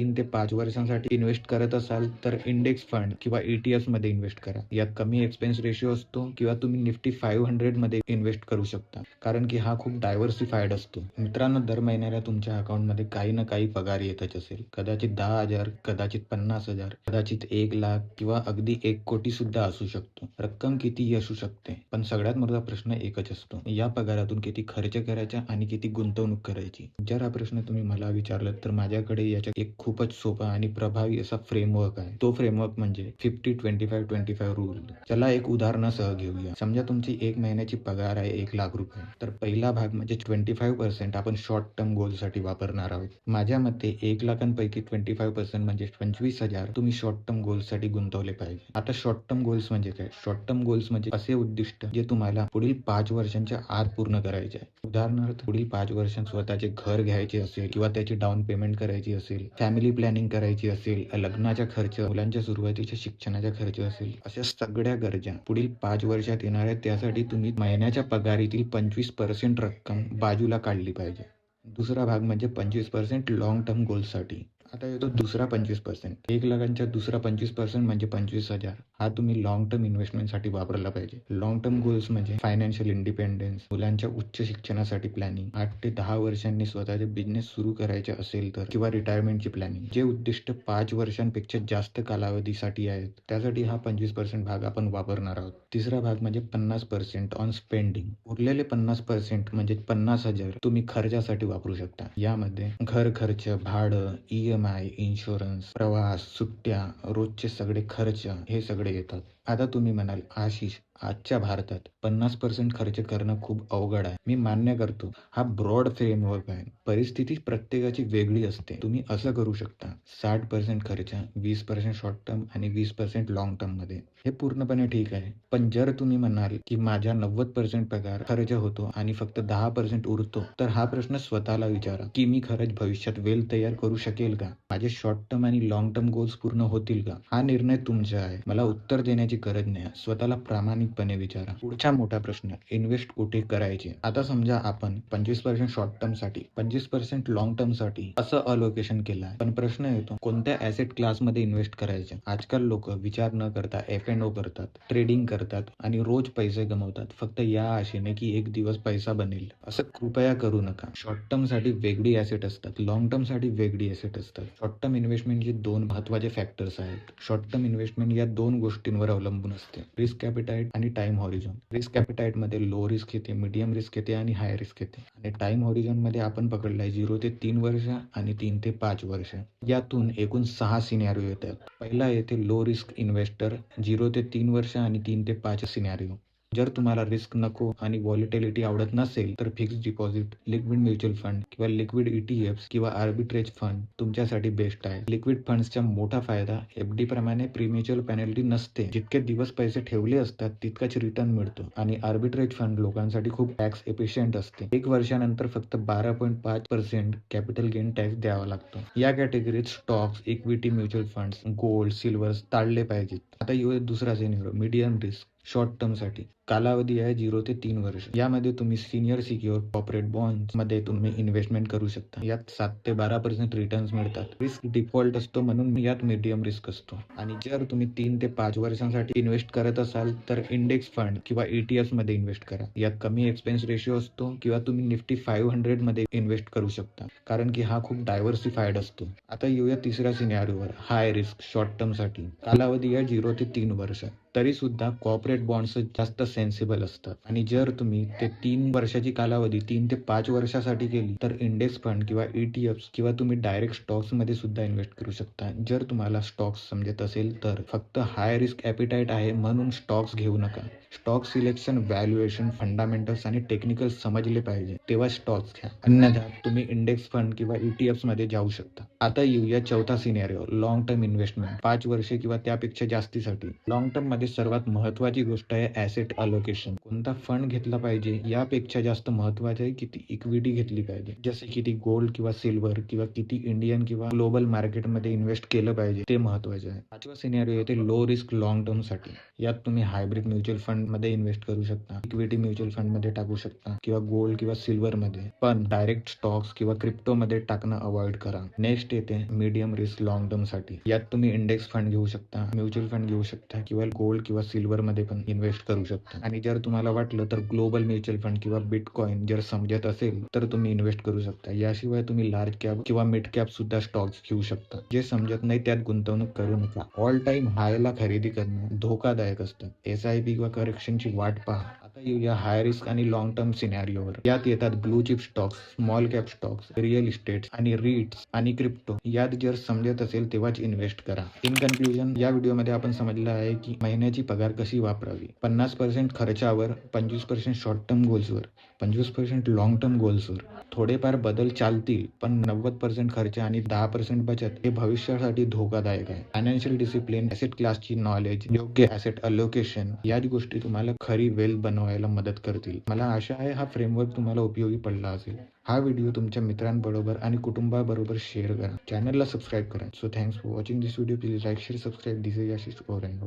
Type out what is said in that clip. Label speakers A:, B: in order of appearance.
A: तीन ते पाच वर्षांसाठी इन्व्हेस्ट करत असाल तर इंडेक्स फंड किंवा ईटीएफमध्ये इन्व्हेस्ट करा. यात कमी एक्सपेन्स रेशिओ असतो किंवा तुम्ही निफ्टी फाईव्ह हंड्रेडमध्ये इन्व्हेस्ट करू शकता. कारण की हा खूप डायव्हर्सिफाईड असतो. मित्रांनो दर महिन्याला तुमच्या अकाउंटमध्ये काही ना काही पगार येतच असेल. कदाचित दहा हजार कदाचित पन्नास हजार कदाचित एक लाख किंवा अगदी एक कोटी सुद्धा असू शकतो. रक्कम कितीही असू शकते. पण सगळ्यात मोठा प्रश्न एकच असतो. या पगारातून किती खर्च करायचा आणि किती गुंतवणूक करायची? जर हा प्रश्न तुम्ही मला विचारलात तर माझ्याकडे याच्या एक खूपच सोपा आणि प्रभावी असा फ्रेमवर्क आहे. तो फ्रेमवर्क म्हणजे fifty twenty five twenty five rule चला एक उदाहरणासह घेऊया. समजा तुमची एक महिन्याची पगार आहे एक लाख रुपये. तर पहिला भाग म्हणजे ट्वेंटी फाईव्ह पर्सेंट आपण शॉर्ट टर्म गोलसाठी वापरणार आहोत. माझ्या मते एक लाखांपैकी ट्वेंटी फाईव्ह पर्सेंट म्हणजे पंचवीस हजार तुम्ही शॉर्ट टर्म गोल्ससाठी गुंतवले पाहिजे. आता शॉर्ट टर्म गोल्स म्हणजे काय? शॉर्ट टर्म गोल्स म्हणजे असे उद्दिष्ट जे तुम्हाला पुढील पाच वर्षांच्या आत पूर्ण करायचे आहे. उदाहरणार्थ पुढील पाच वर्षांत स्वतःचे घर घ्यायचे असेल किंवा त्याची डाऊन पेमेंट करायची असेल फॅमिली प्लॅनिंग करायची असेल लग्नाचा खर्च मुलांच्या सुरुवातीच्या शिक्षणाचा खर्च असेल अशा सगळ्या गरजा पुढील पाच वर्षात येणार आहेत त्यासाठी तुम्ही महिन्याच्या पगारीतील पंचवीस पर्सेंट रक्कम बाजूला काढली पाहिजे. दुसरा भाग म्हणजे पंचवीस पर्सेंट लॉंग टर्म गोलसाठी आता येतो दुसरा पंचवीस पर्सेंट एक लाखांच्या दुसरा पंचवीस पर्सेंट म्हणजे पंचवीस हजार. हा तुम्ही लॉंग टर्म इन्व्हेस्टमेंटसाठी वापरला पाहिजे. लॉंग टर्म गोल्स म्हणजे फायनान्शियल इंडिपेंडन्स मुलांच्या उच्च शिक्षणासाठी प्लॅनिंग आठ ते दहा वर्षांनी स्वतःचे बिझनेस सुरू करायचे असेल तर किंवा रिटायरमेंटची प्लॅनिंग जे उद्दिष्ट पाच वर्षांपेक्षा जास्त कालावधीसाठी आहेत त्यासाठी हा पंचवीस पर्सेंट भाग आपण वापरणार आहोत. तिसरा भाग म्हणजे पन्नास पर्सेंट ऑन स्पेंडिंग उरलेले पन्नास पर्सेंट म्हणजे पन्नास हजार तुम्ही खर्चासाठी वापरू शकता. यामध्ये घर खर्च भाडं ई एम आय इन्शुरन्स प्रवास सुट्ट्या रोजचे सगळे खर्च हे सगळे येतात. आता तुम्ही म्हणाल आशिष आजच्या भारतात पन्नास पर्सेंट खर्च करणं खूप अवघड आहे. मी मान्य करतो हा ब्रॉड फ्रेमवर्क आहे. परिस्थिती प्रत्येकाची वेगळी असते. तुम्ही असं करू शकता साठ पर्सेंट खर्च वीस पर्सेंट शॉर्ट टर्म आणि वीस पर्सेंट लॉंग टर्ममध्ये. हे पूर्णपणे ठीक आहे. पण जर तुम्ही म्हणाल की माझ्या नव्वद पर्सेंट पगार खर्च होतो आणि फक्त दहा पर्सेंट उरतो तर हा प्रश्न स्वतःला विचारा की मी खरंच भविष्यात वेल तयार करू शकेल का? माझे शॉर्ट टर्म आणि लॉंग टर्म गोल्स पूर्ण होतील का? हा निर्णय तुमचा आहे. मला उत्तर देण्याची गरज नाही. स्वतःला प्रामाणिकपणे विचारा. पुढचा मोठा प्रश्न इन्व्हेस्ट कुठे करायचे? आता समजा आपण पंचवीस पर्सेंट शॉर्ट टर्मसाठी पंचवीस पर्सेंट लॉंग टर्मसाठी असं अलोकेशन केलं. आहे पण प्रश्न येतो कोणत्या ऍसेट क्लासमध्ये इन्व्हेस्ट करायचे? आजकाल लोक विचार न करता एफ एंड ओ करतात ट्रेडिंग करतात आणि रोज पैसे गमवतात. फक्त या आशेने की एक दिवस पैसा बनेल. असं कृपया करू नका. शॉर्ट टर्मसाठी वेगळी ऍसेट असतात. लॉंग टर्मसाठी वेगळी ऍसेट असतात. शॉर्ट टर्म इन्व्हेस्टमेंटचे दोन महत्त्वाचे फॅक्टर्स आहेत. शॉर्ट टर्म इन्व्हेस्टमेंट या दोन गोष्टींवर अवलंबून असते. रिस्क कॅपिटाईट आणि टाइम हॉरिझॉन रिस्क कॅपिटाईटमध्ये लो रिस्क येते मीडियम रिस्क येते आणि हाय रिस्क येते. आणि टाइम हॉरिझॉनमध्ये आपण पकडलाय झिरो ते तीन वर्ष आणि तीन ते पाच वर्ष. यातून एकूण सहा सिनॅरिओ येतात. पहिला येते लो रिस्क इन्व्हेस्टर झिरो ते तीन वर्ष आणि तीन ते पाच सिनॅरिओ जर तुम्हाला रिस्क नको आणि व्हॉलिटिलिटी आवडत नसेल तर fix deposit liquid mutual fund किंवा लिक्विड ईटीएफ किंवा आर्बिट्रेज फंड तुमच्यासाठी बेस्ट आहे. लिक्विड फंड्सचा मोठा फायदा एफडी प्रमाणे प्रीम्युच्युअल पेनल्टी नसते. जितके दिवस पैसे ठेवले असतात तितकाच रिटर्न मिळतो आणि आर्बिट्रेज फंड लोकांसाठी खूप टॅक्स एफिशियंट असते. एक वर्षानंतर फक्त बारा पॉईंट पाच पर्सेंट कॅपिटल गेन टॅक्स द्यावा लागतो. या कॅटेगरीत stocks equity mutual funds gold silver टाळले पाहिजेत. आता येऊ दुसरा सिनेरो मीडियम रिस्क शॉर्ट टर्मसाठी. कालावधी आहे झिरो ते तीन वर्ष. यामध्ये तुम्ही सिनियर सिक्युअर कॉर्पोरेट बॉन्डमध्ये तुम्ही इन्व्हेस्टमेंट करू शकता. यात सात ते बारा पर्सेंट रिटर्न्स मिळतात. रिस्क डिफॉल्ट असतो म्हणून यात मीडियम रिस्क असतो. आणि जर तुम्ही तीन ते पाच वर्षांसाठी इन्व्हेस्ट करत असाल तर इंडेक्स फंड किंवा ईटीएफमध्ये इन्व्हेस्ट करा. यात कमी एक्सपेन्स रेशिओ असतो किंवा तुम्ही निफ्टी फाईव्ह हंड्रेडमध्ये इन्व्हेस्ट करू शकता. कारण की हा खूप डायव्हर्सिफाईड असतो. आता येऊया तिसऱ्या सिनॅरिओवर हाय रिस्क शॉर्ट टर्मसाठी. कालावधी आहे झिरो प्रतिक तिर्नुपर्छ तरी सुद्धा कॉर्पोरेट बॉन्ड्स जास्त सेन्सिबल असतात. आणि जर तुम्ही ते तीन वर्षाची कालावधी तीन ते पाच वर्षासाठी केली तर इंडेक्स फंड किंवा ईटीएफ किंवा तुम्ही डायरेक्ट स्टॉक्समध्ये सुद्धा इन्व्हेस्ट करू शकता. जर तुम्हाला स्टॉक्स समजत असेल तर फक्त हाय रिस्क ॲपिटाईट आहे म्हणून स्टॉक्स घेऊ नका. स्टॉक सिलेक्शन व्हॅल्युएशन फंडामेंटल्स आणि टेक्निकल समजले पाहिजे. तेव्हा स्टॉक्स घ्या. अन्यथा तुम्ही इंडेक्स फंड किंवा ईटीएफमध्ये जाऊ शकता. आता येऊया चौथा सिनेरिओ लॉंग टर्म इन्व्हेस्टमेंट पाच वर्षे किंवा त्यापेक्षा जास्तीसाठी. लॉंग टर्म मध्ये सर्वात महत्त्वाची गोष्ट आहे ॲसेट अलोकेशन कोणता फंड घेतला पाहिजे? यापेक्षा जास्त महत्त्वाचं आहे किती इक्विटी घेतली पाहिजे. जसे किती गोल्ड किंवा सिल्वर किंवा किती इंडियन किंवा ग्लोबल मार्केटमध्ये इन्व्हेस्ट केलं पाहिजे ते महत्त्वाचे आहे. पाचवा सिनेरिओ येते लो रिस्क लॉंग टर्मसाठी. यात तुम्ही हायब्रिड म्युच्युअल फंडमध्ये इन्व्हेस्ट करू शकता इक्विटी म्युच्युअल फंडमध्ये टाकू शकता किंवा गोल्ड किंवा सिल्वर मध्ये. पण डायरेक्ट स्टॉक्स किंवा क्रिप्टो मध्ये टाकणं अवॉइड करा. नेक्स्ट येते मीडियम रिस्क लॉंग टर्मसाठी. यात तुम्ही इंडेक्स फंड घेऊ शकता म्युच्युअल फंड घेऊ शकता किंवा गोल्ड किंवा सिल्वर मध्ये पण इन्व्हेस्ट करू शकता. आणि जर तुम्हाला वाटलं तर ग्लोबल म्युच्युअल फंड किंवा बिटकॉइन जर समजत असेल तर तुम्ही इन्व्हेस्ट करू शकता. याशिवाय तुम्ही लार्ज कॅप किंवा मिड कॅप सुद्धा स्टॉक्स घेऊ शकता. जे समजत नाही त्यात गुंतवणूक करू नका. ऑल टाइम हायला खरेदी करणं धोकादायक असतं. एस आय पी किंवा करेक्शनची वाट पहा. आता येऊया हाय रिस्क आणि लॉंग टर्म सिनॅरिओवर यात येतात blue chip stocks small cap stocks real estate आणि रीट्स आणि क्रिप्टो यात जर समजत असेल तेव्हाच इन्व्हेस्ट करा. इन कन्क्लुजन या व्हिडिओमध्ये आपण समजलं आहे की महिन्याची पगार कशी वापरावी? पन्नास पर्सेंट खर्चावर पंचवीस पर्सेंट शॉर्ट टर्म गोल्सवर पंचवीस पर्सेंट लॉंग टर्म गोल्सवर थोडेफार बदल चालतील पण नव्वद पर्सेंट खर्च आणि दहा पर्सेंट बचत हे भविष्यासाठी धोकादायक आहे. फायनान्शियल डिसिप्लिन ॲसेट क्लासची नॉलेज योग्य ॲसेट अलोकेशन याच गोष्टी तुम्हाला खरी वेल्थ बनवायला मदत करतील. मला आशा आहे हा फ्रेमवर्क तुम्हाला उपयोगी पडला असेल. हा व्हिडिओ तुमच्या मित्रांबरोबर आणि कुटुंबाबरोबर शेअर करा. चॅनलला सबस्क्राईब करा. So thanks for watching this video please like share subscribe this is Ashish over and